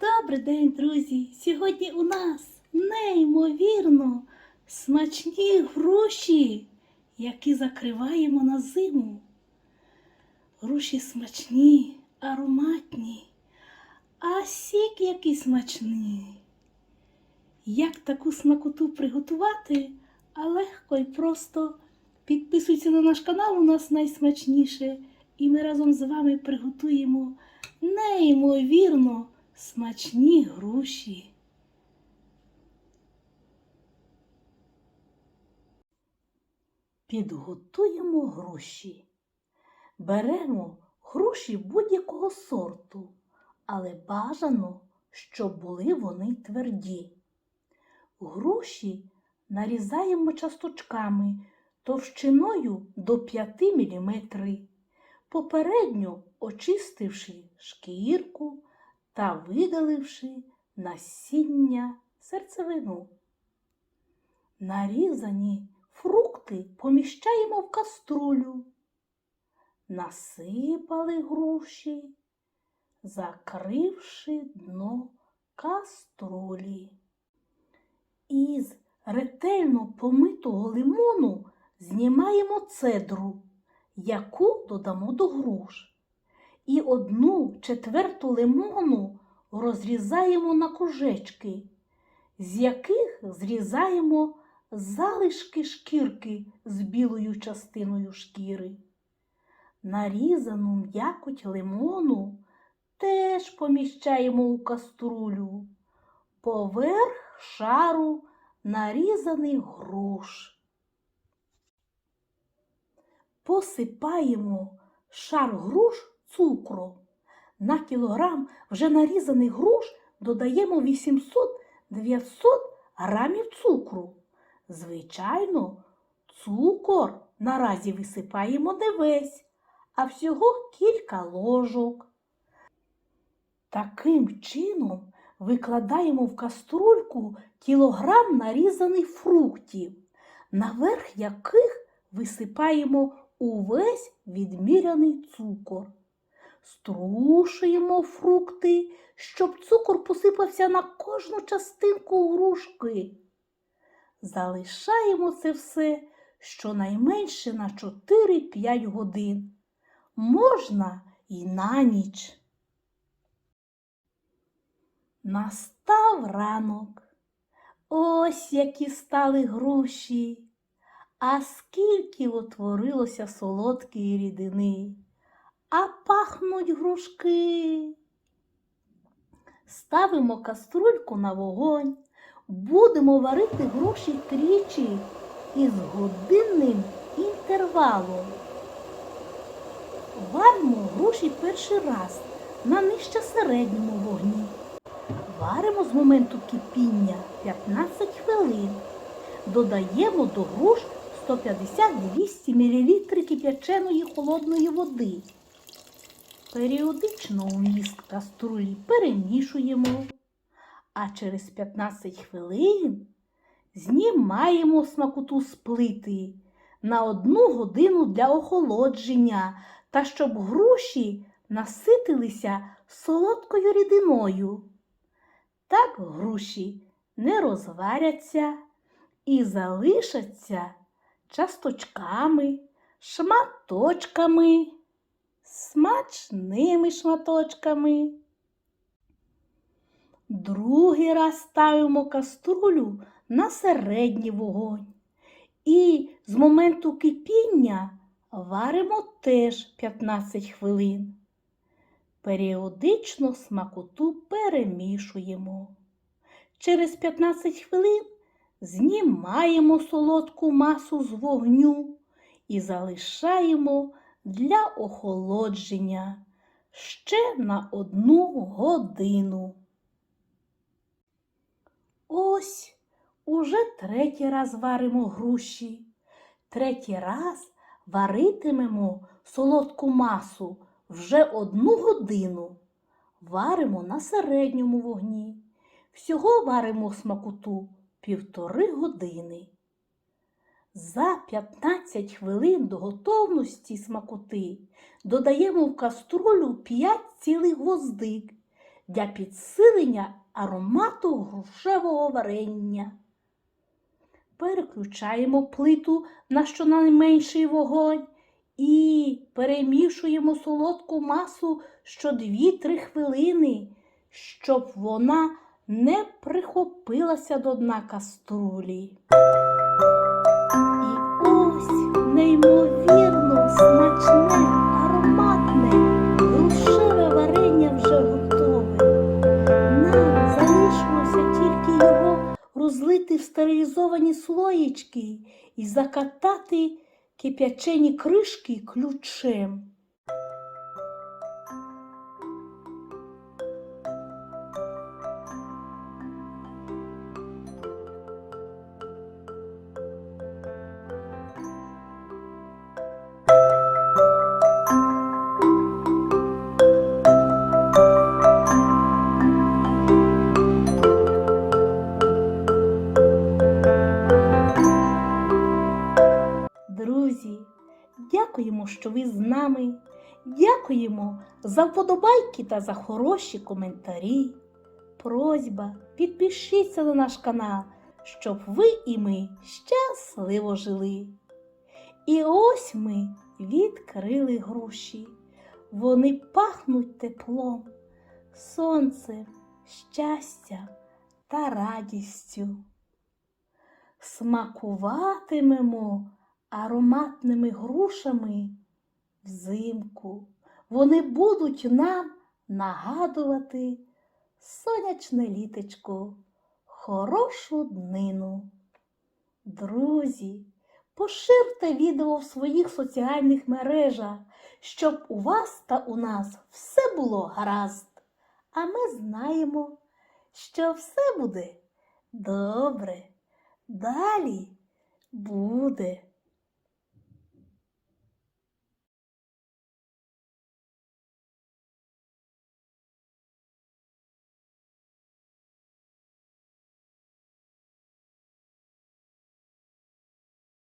Добрий день, друзі! Сьогодні у нас неймовірно смачні груші, які закриваємо на зиму. Груші смачні, ароматні, а сік який смачний. Як таку смакоту приготувати, а легко і просто підписуйтесь на наш канал, у нас найсмачніше, і ми разом з вами приготуємо неймовірно смачні груші. Підготуємо груші. Беремо груші будь-якого сорту, але бажано, щоб були вони тверді. Груші нарізаємо часточками товщиною до 5 мм, попередньо очистивши шкірку та видаливши насіння серцевину. Нарізані фрукти поміщаємо в каструлю. Насипали груші, закривши дно каструлі. Із ретельно помитого лимону знімаємо цедру, яку додамо до груш. І одну четверту лимону розрізаємо на кружечки, з яких зрізаємо залишки шкірки з білою частиною шкіри. Нарізану м'якоть лимону теж поміщаємо у каструлю поверх шару нарізаних груш. Посипаємо шар груш цукром. На кілограм вже нарізаних груш додаємо 800-900 грамів цукру. Звичайно, цукор наразі висипаємо не весь, а всього кілька ложок. Таким чином викладаємо в каструльку кілограм нарізаних фруктів, наверх яких висипаємо увесь відміряний цукор. Струшуємо фрукти, щоб цукор посипався на кожну частинку грушки. Залишаємо це все щонайменше на 4-5 годин. Можна і на ніч. Настав ранок. Ось які стали груші, а скільки утворилося солодкої рідини, а пахнуть грушки. Ставимо каструльку на вогонь, будемо варити груші тричі із годинним інтервалом. Варимо груші перший раз на нижче середньому вогні. Варимо з моменту кипіння 15 хвилин. Додаємо до груш 150-200 мл кип'яченої холодної води. Періодично у міст каструлі перемішуємо, а через 15 хвилин знімаємо смакоту з плити на одну годину для охолодження та щоб груші наситилися солодкою рідиною. Так груші не розваряться і залишаться часточками, шматочками, смачними шматочками. Другий раз ставимо каструлю на середній вогонь. І з моменту кипіння варимо теж 15 хвилин. Періодично смакоту перемішуємо. Через 15 хвилин знімаємо солодку масу з вогню і залишаємо для охолодження ще на одну годину. Ось уже третій раз варимо груші. Третій раз варитимемо солодку масу вже одну годину. Варимо на середньому вогні. Всього варимо смакоту півтори години. За 15 хвилин до готовності смакоти додаємо в каструлю 5 цілих гвоздик, для підсилення аромату грушевого варення. Переключаємо плиту на щонайменший вогонь і перемішуємо солодку масу що 2-3 хвилини, щоб вона не прихопилася до дна каструлі. І ось неймовірно смачне, ароматне, грушеве варення вже готове. Нам залишилося тільки його розлити в стерилізовані слоєчки і закатати кип'ячені кришки ключем. Що ви з нами. Дякуємо за вподобайки та за хороші коментарі. Просьба, підпишіться на наш канал, щоб ви і ми щасливо жили. І ось ми відкрили груші. Вони пахнуть теплом, сонцем, щастям та радістю. Смакуватимемо ароматними грушами взимку. Вони будуть нам нагадувати сонячне літечко, хорошу днину. Друзі, поширте відео в своїх соціальних мережах, щоб у вас та у нас все було гаразд. А ми знаємо, що все буде добре. Далі буде